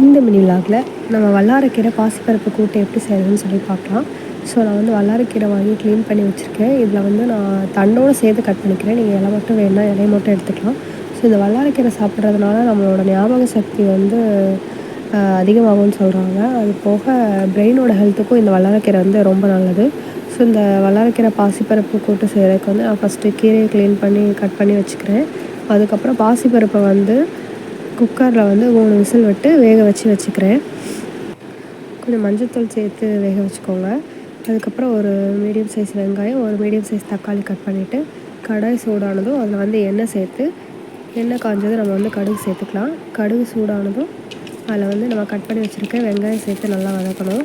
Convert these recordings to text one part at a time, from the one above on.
இந்த மினி விலாகில் நம்ம வல்லாரக்கீரை பாசிப்பருப்பு கூட்டு எப்படி செய்கிறதுன்னு சொல்லி பார்க்கலாம். ஸோ நான் வந்து வல்லாரக்கீரை வாங்கி க்ளீன் பண்ணி வச்சுருக்கேன். இதில் வந்து நான் தண்டோடு சேர்த்து கட் பண்ணிக்கிறேன். நீங்கள் இலை மட்டும் வேணால் இலையை மட்டும் எடுத்துக்கலாம். ஸோ இந்த வல்லாரக்கீரை சாப்பிட்றதுனால நம்மளோட ஞாபக சக்தி வந்து அதிகமாகும்னு சொல்கிறாங்க அது போக பிரெயினோட ஹெல்த்துக்கும் இந்த வல்லாரக்கீரை வந்து ரொம்ப நல்லது. ஸோ இந்த வல்லாரக்கீரை பாசிப்பருப்பு கூட்டு செய்கிறதுக்கு வந்து நான் ஃபஸ்ட்டு கீரையை க்ளீன் பண்ணி கட் பண்ணி வச்சுக்கிறேன். அதுக்கப்புறம் பாசிப்பருப்பை வந்து குக்கரில் வந்து மூணு விசில் விட்டு வேக வச்சு வச்சுக்கிறேன். கொஞ்சம் மஞ்சத்தூள் சேர்த்து வேக வச்சுக்கோங்க. அதுக்கப்புறம் ஒரு மீடியம் சைஸ் வெங்காயம் ஒரு மீடியம் சைஸ் தக்காளி கட் பண்ணிவிட்டு கடாய் சூடானதும் அதில் வந்து எண்ணெய் சேர்த்து எண்ணெய் காஞ்சதும் நம்ம வந்து கடுகு சேர்த்துக்கலாம். கடுகு சூடானதும் அதில் வந்து நம்ம கட் பண்ணி வச்சுருக்க வெங்காயம் சேர்த்து நல்லா வதக்கணும்.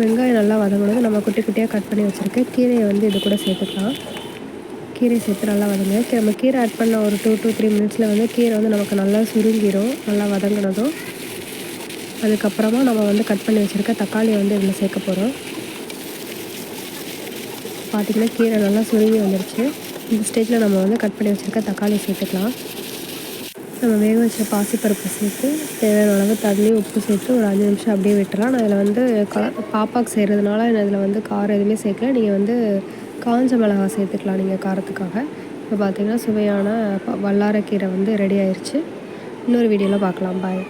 வெங்காயம் நல்லா வதங்கினதும் நம்ம குட்டி குட்டியாக கட் பண்ணி வச்சுருக்க கீரையை வந்து இது கூட சேர்த்துக்கலாம். கீரை சேர்த்து நல்லா வதங்க நம்ம கீரை ஆட் பண்ண ஒரு டூ டூ த்ரீ மினிட்ஸில் வந்து கீரை வந்து நமக்கு நல்லா சுருங்கிடும் நல்லா வதங்கினதும். அதுக்கப்புறமா நம்ம வந்து கட் பண்ணி வச்சுருக்க தக்காளியை வந்து இதில் சேர்க்க போகிறோம் பார்த்திங்கன்னா கீரை நல்லா சுருங்கி வந்துருச்சு. இந்த ஸ்டேஜில் நம்ம வந்து கட் பண்ணி வச்சுருக்க தக்காளி சேர்த்துக்கலாம். நம்ம வேக வச்ச பாசிப்பருப்பு சேர்த்து தேவையான அளவு தண்ணி உப்பு சேர்த்து ஒரு அஞ்சு நிமிஷம் அப்படியே விட்டுலாம் நான் இதில் வந்து கல பாப்பாவுக்கு செய்கிறதுனால நான் இதில் வந்து காரம் எதுவுமே சேர்க்கல. நீங்கள் வந்து காஞ்ச மிளகா சேர்த்துக்கலாம் நீங்கள் காரத்துக்காக. இப்போ பார்த்திங்கன்னா சுவையான வல்லாரக்கீரை வந்து ரெடி ஆயிடுச்சு இன்னொரு வீடியோவில் பார்க்கலாம் பாய்